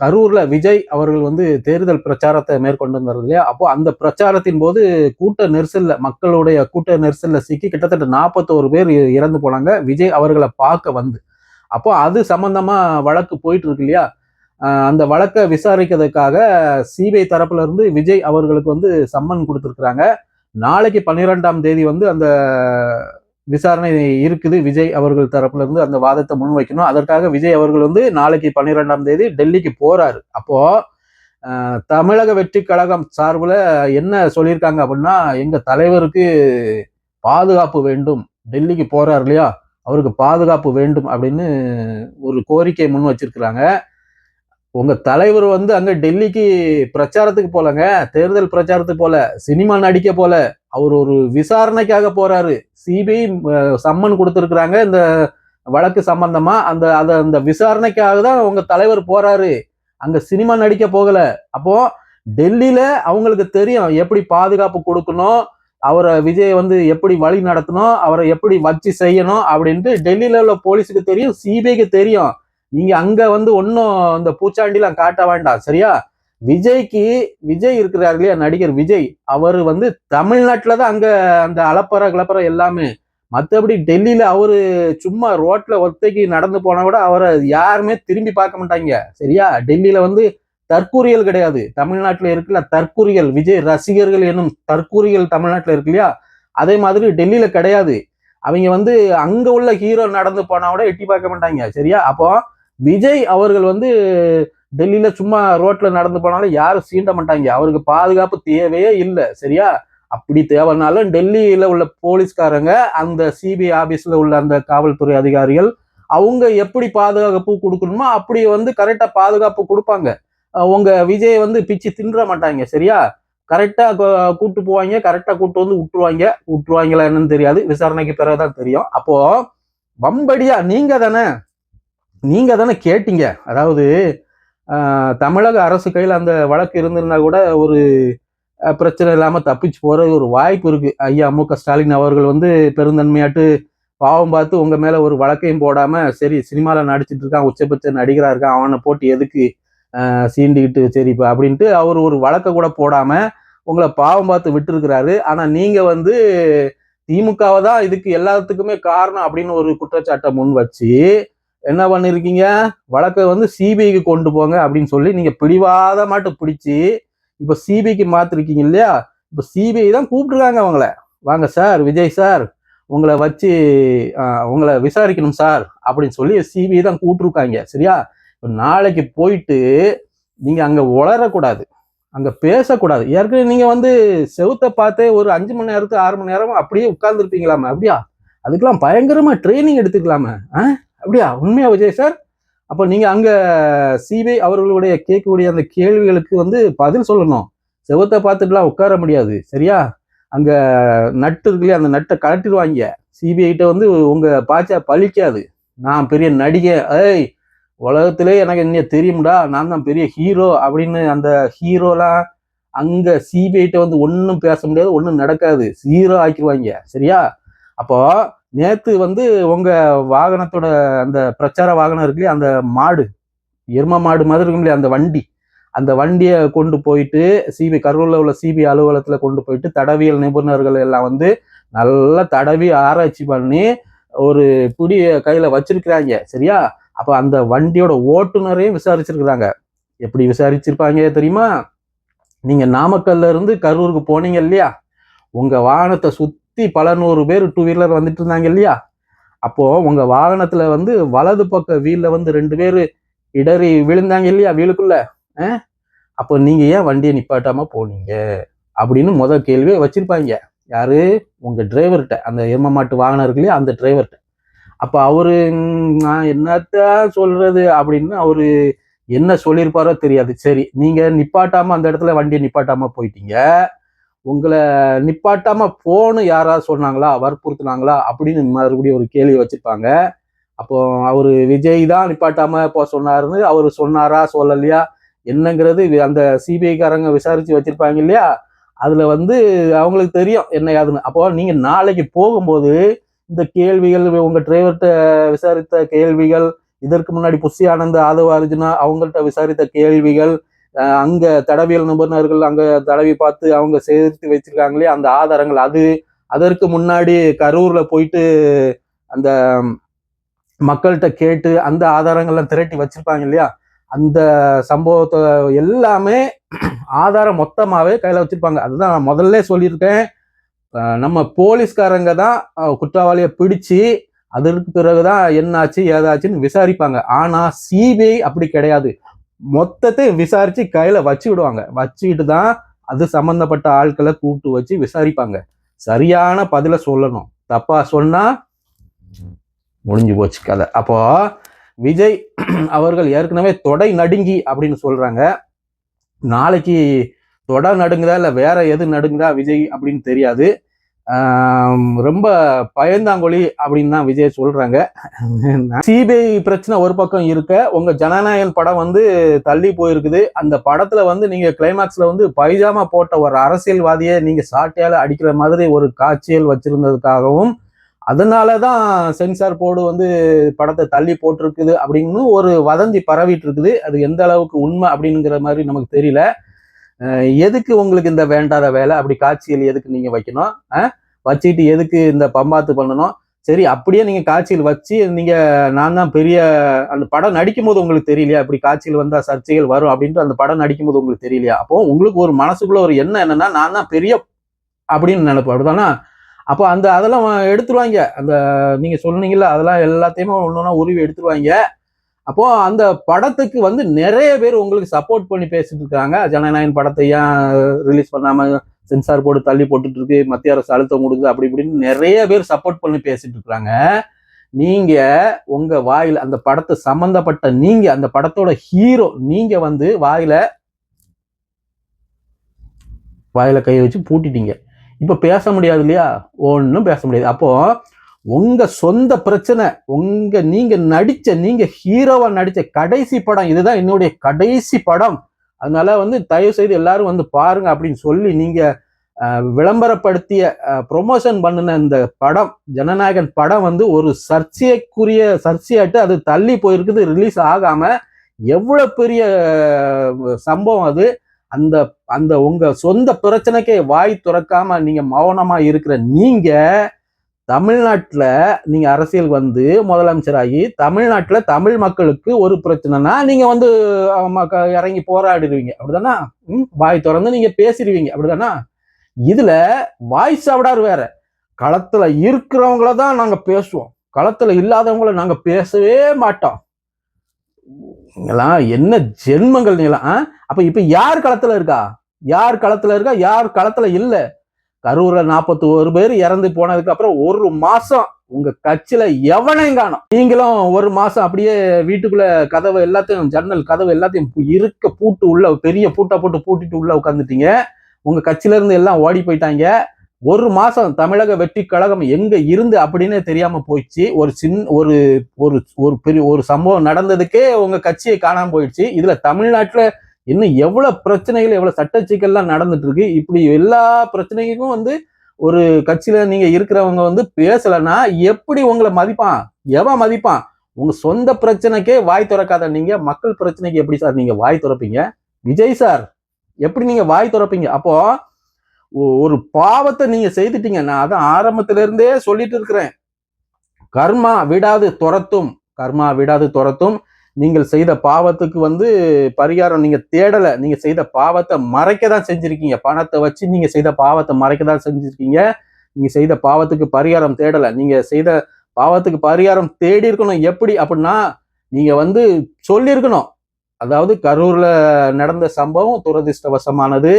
கரூர்ல விஜய் அவர்கள் வந்து தேர்தல் பிரச்சாரத்தை மேற்கொண்டு வந்தார் இல்லையா? அப்போ அந்த பிரச்சாரத்தின் போது கூட்ட நெரிசல்ல மக்களுடைய கூட்ட நெரிசல்ல சிக்கி கிட்டத்தட்ட நாற்பத்தோரு பேர் இறந்து போனாங்க. விஜய் அவர்களை பார்க்க வந்து. அப்போ அது சம்பந்தமா வழக்கு போயிட்டு இருக்கு இல்லையா அந்த வழக்கை விசாரிக்கிறதுக்காக சிபிஐ தரப்புல இருந்து விஜய் அவர்களுக்கு வந்து சம்மன் கொடுத்துருக்குறாங்க. நாளைக்கு பன்னிரெண்டாம் தேதி வந்து அந்த விசாரணை இருக்குது. விஜய் அவர்கள் தரப்புல இருந்து அந்த வாதத்தை முன்வைக்கணும். அதற்காக விஜய் அவர்கள் வந்து நாளைக்கு பன்னிரெண்டாம் தேதி டெல்லிக்கு போறாரு. அப்போ தமிழக வெற்றி கழகம் சார்பில் என்ன சொல்லியிருக்காங்க அப்படின்னா எங்க தலைவருக்கு பாதுகாப்பு வேண்டும். டெல்லிக்கு போறாரு இல்லையா? அவருக்கு பாதுகாப்பு வேண்டும் அப்படின்னு ஒரு கோரிக்கையை முன் வச்சிருக்கிறாங்க. உங்க தலைவர் வந்து அங்க டெல்லிக்கு பிரச்சாரத்துக்கு போலங்க. தேர்தல் பிரச்சாரத்துக்கு போல. சினிமா நடிக்க போல. அவர் ஒரு விசாரணைக்காக போறாரு. சிபிஐ சம்மன் கொடுத்துருக்குறாங்க. இந்த வழக்கு சம்பந்தமா அந்த அத அந்த விசாரணைக்காக தான் உங்க தலைவர் போறாரு. அங்க சினிமா நடிக்க போகல. அப்போ டெல்லியில அவங்களுக்கு தெரியும் எப்படி பாதுகாப்பு கொடுக்கணும் அவரை விஜய் வந்து எப்படி வழி நடத்தணும் அவரை எப்படி வச்சு செய்யணும் அப்படின்ட்டு டெல்லியில உள்ள போலீஸுக்கு தெரியும் சிபிஐக்கு தெரியும். நீங்க அங்க வந்து ஒன்றும் இந்த பூச்சாண்டிலாம் காட்ட வேண்டாம் சரியா? விஜய்க்கு விஜய் இருக்கிறார் இல்லையா நடிகர் விஜய் அவர் வந்து தமிழ்நாட்டில் தான் அங்கே அந்த அலப்பற கிளப்பற எல்லாமே. மற்றபடி டெல்லியில் அவர் சும்மா ரோட்டில் ஒத்தைக்கு நடந்து போனா கூட அவரை யாருமே திரும்பி பார்க்க மாட்டாங்க. சரியா? டெல்லியில் வந்து தற்கூறியல் கிடையாது. தமிழ்நாட்டில் இருக்குல்ல தற்கூறியல். விஜய் ரசிகர்கள் என்னும் தற்கூறியல் தமிழ்நாட்டில் இருக்கு இல்லையா? அதே மாதிரி டெல்லியில் கிடையாது. அவங்க வந்து அங்கே உள்ள ஹீரோ நடந்து போனால் கூட எட்டி பார்க்க மாட்டாங்க. சரியா? அப்போ விஜய் அவர்கள் வந்து டெல்லியில சும்மா ரோட்ல நடந்து போனாலும் யாரும் சீண்ட மாட்டாங்க. அவருக்கு பாதுகாப்பு தேவையே இல்லை. சரியா? அப்படி தேவைனாலும் டெல்லியில உள்ள போலீஸ்காரங்க அந்த சிபிஐ ஆபீஸ்ல உள்ள அந்த காவல்துறை அதிகாரிகள் அவங்க எப்படி பாதுகாப்பு கொடுக்கணுமோ அப்படி வந்து கரெக்டா பாதுகாப்பு கொடுப்பாங்க. உங்க விஜய் வந்து பிச்சு தின்ற மாட்டாங்க. சரியா? கரெக்டா கூட்டு போவாங்க. கரெக்டா கூட்டு வந்து விட்டுருவாங்க. விட்டுருவாங்களா என்னன்னு தெரியாது. விசாரணைக்கு பிறகுதான் தெரியும். அப்போ வம்படியா நீங்க தானே நீங்க தானே கேட்டீங்க. அதாவது தமிழக அரசு கையில் அந்த வழக்கு இருந்திருந்தா கூட ஒரு பிரச்சனை இல்லாமல் தப்பிச்சு போகிற ஒரு வாய்ப்பு இருக்குது ஐயா மு க ஸ்டாலின் அவர்கள் வந்து பெருந்தன்மையாட்டு பாவம் பார்த்து உங்கள் மேலே ஒரு வழக்கையும் போடாமல் சரி சினிமாவில் நடிச்சிட்டு இருக்கான் உச்சபட்ச நடிகராக இருக்கான் அவனை போட்டு எதுக்கு சீண்டிக்கிட்டு சரி இப்போ அப்படின்ட்டு அவர் ஒரு வழக்கை கூட போடாமல் உங்களை பாவம் பார்த்து விட்டுருக்கிறாரு. ஆனால் நீங்கள் வந்து திமுகவை தான் இதுக்கு எல்லாத்துக்குமே காரணம் அப்படின்னு ஒரு குற்றச்சாட்டை முன் வச்சு என்ன பண்ணிருக்கீங்க? வழக்கை வந்து சிபிஐக்கு கொண்டு போங்க அப்படின்னு சொல்லி நீங்க பிடிவாதமாட்டு பிடிச்சி இப்ப சிபிஐக்கு மாத்திருக்கீங்க இல்லையா? இப்ப சிபிஐ தான் கூப்பிட்டுருக்காங்க அவங்கள. வாங்க சார் விஜய் சார் உங்களை வச்சு உங்களை விசாரிக்கணும் சார் அப்படின்னு சொல்லி சிபிஐ தான் கூப்பிட்டுருக்காங்க சரியா? இப்போ நாளைக்கு போயிட்டு நீங்கள் அங்கே உளரக்கூடாது அங்கே பேசக்கூடாது. ஏற்கனவே நீங்கள் வந்து செவுத்தை பார்த்தே ஒரு அஞ்சு மணி நேரத்துக்கு ஆறு மணி நேரம் அப்படியே உட்கார்ந்துருப்பீங்களாமே அப்படியா? அதுக்கெல்லாம் பயங்கரமாக ட்ரைனிங் எடுத்துக்கலாமே ஆ? அப்படியா? உண்மையா விஜய் சார்? அப்போ நீங்க அங்க சிபிஐ அவர்களுடைய கேட்கக்கூடிய அந்த கேள்விகளுக்கு வந்து பதில் சொல்லணும். செவத்தை பார்த்துட்டுலாம் உட்கார முடியாது சரியா? அங்க நட்டு இருக்கு அந்த நட்டை கலட்டிடுவாங்க சிபிஐட்ட வந்து உங்க பாச்சா பழிக்காது. நான் பெரிய நடிகை. ஏய் உலகத்திலே எனக்கு என்ன தெரியும்டா. நான் தான் பெரிய ஹீரோ அப்படின்னு அந்த ஹீரோலாம் அங்க சிபிஐட்ட வந்து ஒன்றும் பேச முடியாது ஒன்றும் நடக்காது. ஹீரோ ஆக்கிடுவாங்க சரியா? அப்போ நேத்து வந்து உங்க வாகனத்தோட அந்த பிரச்சார வாகனம் இருக்கு இல்லையா? அந்த மாடு எரும மாடு மாதிரி இருக்கும் இல்லையா? அந்த வண்டி. அந்த வண்டியை கொண்டு போயிட்டு சிபி கரூரில் உள்ள சிபி அலுவலகத்தில் கொண்டு போயிட்டு தடவியல் நிபுணர்கள் எல்லாம் வந்து நல்லா தடவி ஆராய்ச்சி பண்ணி ஒரு பிடிய கையில் வச்சிருக்கிறாங்க. சரியா? அப்போ அந்த வண்டியோட ஓட்டுநரையும் விசாரிச்சிருக்கிறாங்க. எப்படி விசாரிச்சிருப்பாங்க தெரியுமா? நீங்கள் நாமக்கல்ல இருந்து கரூருக்கு போனீங்க இல்லையா? உங்கள் வாகனத்தை சுற்றி பல நூறு பேர் டூ வீலர் வந்துட்டு இருந்தாங்க இல்லையா? அப்போ உங்க வாகனத்துல வந்து வலது பக்க வீல்ல வந்து ரெண்டு பேர் இடறி விழுந்தாங்க இல்லையா வீலுக்குள்ள அப்போ நீங்க ஏன் வண்டியை நிப்பாட்டாம போனீங்க? அப்படின்னு முத கேள்வியை வச்சிருப்பாங்க. யாரு? உங்க டிரைவர்கிட்ட அந்த எரும மாட்டு வாகனம் இருக்கு இல்லையா? அந்த டிரைவர்கிட்ட அப்போ அவரு நான் என்னத்த சொல்றது? அப்படின்னு அவரு என்ன சொல்லியிருப்பாரோ தெரியாது. சரி நீங்க நிப்பாட்டாம அந்த இடத்துல வண்டியை நிப்பாட்டாம போயிட்டீங்க. உங்களை நிப்பாட்டாம போன்னு யாராவது சொன்னாங்களா? வற்புறுத்தினாங்களா அப்படின்னு மறுபடியும் ஒரு கேள்வி வச்சிருப்பாங்க. அப்போ அவர் விஜய் தான் நிப்பாட்டாம இப்போ சொன்னாருன்னு அவர் சொன்னாரா சொல்லலையா? என்னங்கிறது அந்த சிபிஐக்காரங்க விசாரிச்சு வச்சிருப்பாங்க இல்லையா? அதுல வந்து அவங்களுக்கு தெரியும் என்ன யாதுன்னு அப்போ நீங்க நாளைக்கு போகும்போது இந்த கேள்விகள் உங்க டிரைவர்கிட்ட விசாரித்த கேள்விகள் இதற்கு முன்னாடி புஷி ஆனந்த் ஆதவ அர்ஜுனா அவங்கள்ட்ட விசாரித்த கேள்விகள் அங்க தடவியல் நிபுணர்கள் அங்க தடவி பார்த்து அவங்க சேர்த்து வச்சிருக்காங்களே அந்த ஆதாரங்கள் அது. அதற்கு முன்னாடி கரூர்ல போயிட்டு அந்த மக்கள்கிட்ட கேட்டு அந்த ஆதாரங்கள்லாம் திரட்டி வச்சிருப்பாங்க இல்லையா? அந்த சம்பவத்தை எல்லாமே ஆதாரம் மொத்தமாவே கையில வச்சிருப்பாங்க. அதுதான் நான் முதல்ல சொல்லியிருக்கேன். நம்ம போலீஸ்காரங்க தான் குற்றவாளியை பிடிச்சு அதற்கு பிறகுதான் என்னாச்சு ஏதாச்சுன்னு விசாரிப்பாங்க. ஆனா சிபிஐ அப்படி கிடையாது. மொத்தத்தை விசாரிச்சு கையில வச்சு விடுவாங்க வச்சுக்கிட்டு தான் அது சம்பந்தப்பட்ட ஆட்களை கூப்பிட்டு வச்சு விசாரிப்பாங்க. சரியான பதில சொல்லணும். தப்பா சொன்னா முடிஞ்சு போச்சு கதை. அப்போ விஜய் அவர்கள் ஏற்கனவே தொடை நடுங்கி அப்படின்னு சொல்றாங்க. நாளைக்கு தொடை நடுங்குதா இல்லை வேற எது நடுங்குதா விஜய் அப்படின்னு தெரியாது. ரொம்ப பயந்தாங்கொழி அப்படின்னு தான் விஜய் சொல்றாங்க. சிபிஐ பிரச்சனை ஒரு பக்கம் இருக்க உங்க ஜனநாயகன் படம் வந்து தள்ளி போயிருக்குது. அந்த படத்துல வந்து நீங்க கிளைமாக்ஸ்ல வந்து பைஜாமா போட்ட ஒரு அரசியல்வாதியை நீங்க சாட்டையால அடிக்கிற மாதிரி ஒரு காட்சியல் வச்சிருந்ததுக்காகவும் அதனால தான் சென்சார் போர்டு வந்து படத்தை தள்ளி போட்டிருக்குது அப்படின்னு ஒரு வதந்தி பரவிட்டு இருக்குது. அது எந்த அளவுக்கு உண்மை அப்படிங்கிற மாதிரி நமக்கு தெரியல. எதுக்கு உங்களுக்கு இந்த வேண்டாத வேலை? அப்படி காட்சியில் எதுக்கு நீங்க வைக்கணும்? வச்சுக்கிட்டு எதுக்கு இந்த பம்பாத்து பண்ணணும்? சரி அப்படியே நீங்க காட்சியில் வச்சு நீங்க நான் தான் பெரிய அந்த படம் நடிக்கும் போது உங்களுக்கு தெரியலையா? இப்படி காட்சியில் வந்தா சர்ச்சைகள் வரும் அப்படின்ட்டு அந்த படம் நடிக்கும் போது உங்களுக்கு தெரியலையா? அப்போ உங்களுக்கு ஒரு மனசுக்குள்ள ஒரு எண்ணம் என்னன்னா நான் தான் பெரிய அப்படின்னு நினைப்பேன் அப்படிதானா? அப்போ அந்த அதெல்லாம் எடுத்துருவாங்க. அந்த நீங்க சொன்னீங்கல்ல அதெல்லாம் எல்லாத்தையுமே ஒன்னொன்னா உருவி எடுத்துருவாங்க. அப்போ அந்த படத்துக்கு வந்து நிறைய பேர் உங்களுக்கு சப்போர்ட் பண்ணி பேசிட்டு இருக்காங்க. ஜனநாயகன் படத்தை ஏன் ரிலீஸ் பண்ணாம சென்சார் போர்டு தள்ளி போட்டுட்டு இருக்கு? மத்திய அரசு அழுத்தம் கொடுக்குது அப்படி இப்படின்னு நிறைய பேர் சப்போர்ட் பண்ணி பேசிட்டு இருக்காங்க. நீங்க உங்க வாயில அந்த படத்தை சம்பந்தப்பட்ட நீங்க அந்த படத்தோட ஹீரோ நீங்க வந்து வாயில வாயில கையை வச்சு பூட்டிட்டீங்க. இப்ப பேச முடியாது இல்லையா? ஒன்றும் பேச முடியாது. அப்போ உங்க சொந்த பிரச்சனை உங்க நீங்க நடிச்ச நீங்க ஹீரோவா நடிச்ச கடைசி படம் இதுதான் என்னுடைய கடைசி படம். அதனால வந்து தயவு செய்து எல்லாரும் வந்து பாருங்க அப்படின்னு சொல்லி நீங்க விளம்பரப்படுத்திய ப்ரொமோஷன் பண்ணின இந்த படம் ஜனநாயகன் படம் வந்து ஒரு சர்ச்சைக்குரிய சர்ச்சையாட்டு அது தள்ளி போயிருக்குது ரிலீஸ் ஆகாம எவ்வளவு பெரிய சம்பவம் அது. அந்த அந்த உங்க சொந்த பிரச்சனைக்கே வாய் துறக்காம நீங்க மௌனமா இருக்கிற நீங்க தமிழ்நாட்டில் நீங்கள் அரசியல் வந்து முதலமைச்சராகி தமிழ்நாட்டில் தமிழ் மக்களுக்கு ஒரு பிரச்சனைனா நீங்கள் வந்து மக்க- இறங்கி போராடிடுவீங்க. அப்படிதானா? ம், வாய் திறந்து நீங்கள் பேசிடுவீங்க. அப்படிதானா? இதில் வாய் அவடார் வேற. களத்தில் இருக்கிறவங்கள தான் நாங்கள் பேசுவோம். களத்தில் இல்லாதவங்கள நாங்கள் பேசவே மாட்டோம். என்ன ஜென்மங்கள் நீங்களாம் ஆ? இப்போ யார் களத்தில் இருக்கா? யார் களத்தில் இருக்கா? யார் களத்தில் இல்லை? கரூர்ல நாற்பத்தி ஒரு பேர் இறந்து போனதுக்கு அப்புறம் ஒரு மாசம் உங்க கட்சியில எவனையும் காணும். நீங்களும் ஒரு மாசம் அப்படியே வீட்டுக்குள்ள கதவை எல்லாத்தையும் ஜன்னல் கதவு எல்லாத்தையும் இருக்க பூட்டு உள்ள பெரிய பூட்டை போட்டு பூட்டிட்டு உள்ள உட்காந்துட்டீங்க உங்க கட்சியில இருந்து எல்லாம் ஓடி போயிட்டாங்க. ஒரு மாசம் தமிழக வெற்றி கழகம் எங்க இருந்து அப்படின்னே தெரியாம போயிடுச்சு. ஒரு சின்ன ஒரு ஒரு ஒரு பெரிய ஒரு சம்பவம் நடந்ததுக்கே உங்க கட்சியை காணாம போயிடுச்சு. இதுல தமிழ்நாட்டுல இன்னும் எவ்வளவு பிரச்சனைகள் எவ்வளவு சட்ட சிக்கல்லாம் நடந்துட்டு இருக்கு இப்படி எல்லா பிரச்சனைக்கும் வந்து ஒரு கட்சியில நீங்க இருக்கிறவங்க வந்து பேசலைன்னா எப்படி உங்களை மதிப்பான்? எவன் மதிப்பான்? உங்க சொந்த பிரச்சனைக்கே வாய் திறக்காத நீங்க மக்கள் பிரச்சனைக்கு எப்படி சார் நீங்க வாய் திறப்பீங்க? விஜய் சார் எப்படி நீங்க வாய் திறப்பீங்க? அப்போ ஒ- ஒரு பாவத்தை நீங்க செய்துட்டீங்க. நான் அதான் ஆரம்பத்துல இருந்தே சொல்லிட்டு இருக்கிறேன். கர்மா விடாது துரத்தும். கர்மா விடாது துரத்தும். நீங்கள் செய்த பாவத்துக்கு வந்து பரிகாரம் நீங்க தேடல. நீங்க செய்த பாவத்தை மறைக்க தான் செஞ்சிருக்கீங்க. பணத்தை வச்சு நீங்க செய்த பாவத்தை மறைக்க தான் செஞ்சிருக்கீங்க. நீங்க செய்த பாவத்துக்கு பரிகாரம் தேடல. நீங்க செய்த பாவத்துக்கு பரிகாரம் தேடி இருக்கணும் எப்படி அப்படின்னா நீங்க வந்து சொல்லியிருக்கணும். அதாவது கரூர்ல நடந்த சம்பவம் துரதிர்ஷ்டவசமானது.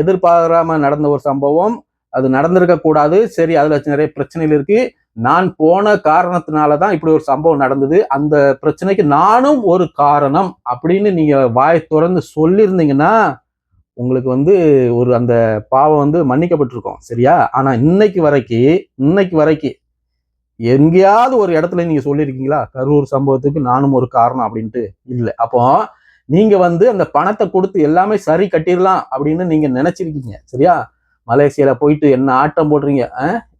எதிர்பாராமல் எதிர்பாராம நடந்த ஒரு சம்பவம். அது நடந்திருக்க கூடாது சரி அதுல நிறைய பிரச்சனைகள் இருக்கு. நான் போன காரணத்தினால தான் இப்படி ஒரு சம்பவம் நடந்தது. அந்த பிரச்சனைக்கு நானும் ஒரு காரணம் அப்படின்னு நீங்கள் வாய் திறந்து சொல்லியிருந்தீங்கன்னா உங்களுக்கு வந்து ஒரு அந்த பாவம் வந்து மன்னிக்கப்பட்டிருக்கும். சரியா? ஆனால் இன்னைக்கு வரைக்கும் இன்னைக்கு வரைக்கும் எங்கேயாவது ஒரு இடத்துல நீங்கள் சொல்லியிருக்கீங்களா? கரூர் சம்பவத்துக்கு நானும் ஒரு காரணம் அப்படின்ட்டு இல்லை. அப்போ நீங்கள் வந்து அந்த பணத்தை கொடுத்து எல்லாமே சரி கட்டிடலாம் அப்படின்னு நீங்கள் நினச்சிருக்கீங்க. சரியா? மலேசியால போயிட்டு என்ன ஆட்டம் போடுறீங்க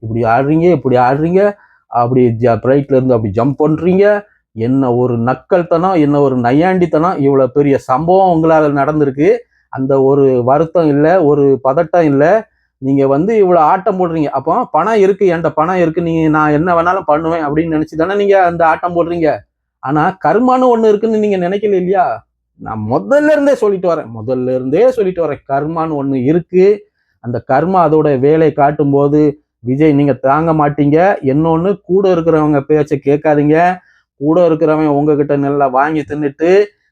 இப்படி ஆடுறீங்க இப்படி ஆடுறீங்க அப்படி பிரைட்ல இருந்து அப்படி ஜம்ப் பண்றீங்க என்ன ஒரு நக்கல்தனம் என்ன ஒரு நையாண்டித்தனம் இவ்வளவு பெரிய சம்பவம் உங்களால் நடந்திருக்கு. அந்த ஒரு வருத்தம் இல்லை ஒரு பதட்டம் இல்லை. நீங்க வந்து இவ்வளவு ஆட்டம் போடுறீங்க. அப்போ பணம் இருக்கு என்கிட்ட பணம் இருக்கு நீங்க நான் என்ன வேணாலும் பண்ணுவேன் அப்படின்னு நினைச்சு தானே நீங்க அந்த ஆட்டம் போடுறீங்க. ஆனா கர்மான்னு ஒண்ணு இருக்குன்னு நீங்க நினைக்கல இல்லையா? நான் முதல்ல இருந்தே சொல்லிட்டு வரேன் முதல்ல இருந்தே சொல்லிட்டு வரேன் கர்மான்னு ஒண்ணு இருக்கு. அந்த கர்மா அதோட வேலையை காட்டும் போது விஜய் நீங்க தாங்க மாட்டீங்க. இன்னொன்னு கூட இருக்கிறவங்க பேச்சை கேட்காதீங்க. கூட இருக்கிறவன் உங்ககிட்ட நல்லா வாங்கி தின்னுட்டு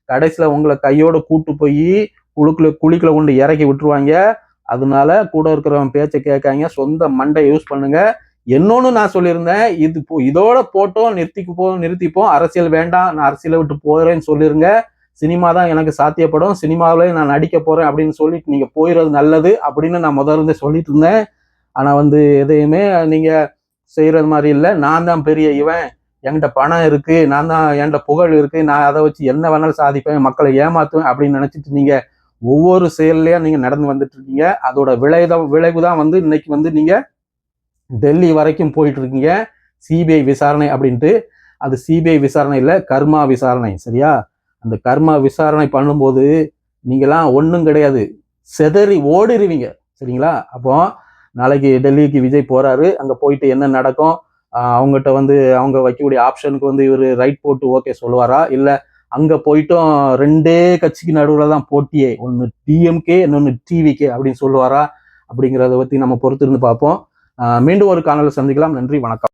கடைசியில உங்களை கையோட கூட்டு போய் குழுக்குல குழிக்குள்ள கொண்டு இறக்கி விட்டுருவாங்க. அதனால கூட இருக்கிறவன் பேச்சை கேட்காங்க சொந்த மண்டை யூஸ் பண்ணுங்க. என்னொன்னு நான் சொல்லியிருந்தேன். இது போ இதோட போட்டோம் நிறுத்திக்கு போ நிறுத்திப்போம். அரசியல் வேண்டாம். நான் அரசியலை விட்டு போறேன்னு சொல்லிருங்க. சினிமா தான் எனக்கு சாத்தியப்படும். சினிமாவிலே நான் நடிக்க போகிறேன் அப்படின்னு சொல்லிட்டு நீங்கள் போயிடுறது நல்லது அப்படின்னு நான் முதல்ல இருந்தே சொல்லிட்டு இருந்தேன். ஆனால் வந்து எதையுமே நீங்கள் செய்கிறது மாதிரி இல்லை. நான் தான் பெரிய இவன். என்கிட்ட பணம் இருக்குது நான் தான் என்கிட்ட புகழ் இருக்குது நான் அதை வச்சு என்ன வேணாலும் சாதிப்பேன் மக்களை ஏமாற்றுவேன் அப்படின்னு நினச்சிட்டு நீங்கள் ஒவ்வொரு செயல்லையும் நீங்கள் நடந்து வந்துட்டு இருக்கீங்க. அதோட விளைதான் விளைவு தான் வந்து இன்னைக்கு வந்து நீங்கள் டெல்லி வரைக்கும் போயிட்டு இருக்கீங்க. சிபிஐ விசாரணை அப்படின்ட்டு. அது சிபிஐ விசாரணை இல்லை கர்மா விசாரணை. சரியா? அந்த கர்மா விசாரணை பண்ணும்போது நீங்களாம் ஒன்றும் கிடையாது. செதறி ஓடிடுவீங்க சரிங்களா? அப்போ நாளைக்கு டெல்லிக்கு விஜய் போறாரு. அங்கே போயிட்டு என்ன நடக்கும்? அவங்ககிட்ட வந்து அவங்க வைக்கக்கூடிய ஆப்ஷனுக்கு வந்து இவர் ரைட் போட்டு ஓகே சொல்லுவாரா? இல்லை அங்கே போயிட்டும் ரெண்டே கட்சிக்கு நடுவில் தான் போட்டியே. ஒன்று டிஎம்கே இன்னொன்று டிவிகே அப்படின்னு சொல்லுவாரா? அப்படிங்கிறத பற்றி நம்ம பொறுத்திருந்து பார்ப்போம். மீண்டும் ஒரு காணொலி சந்திக்கலாம். நன்றி வணக்கம்.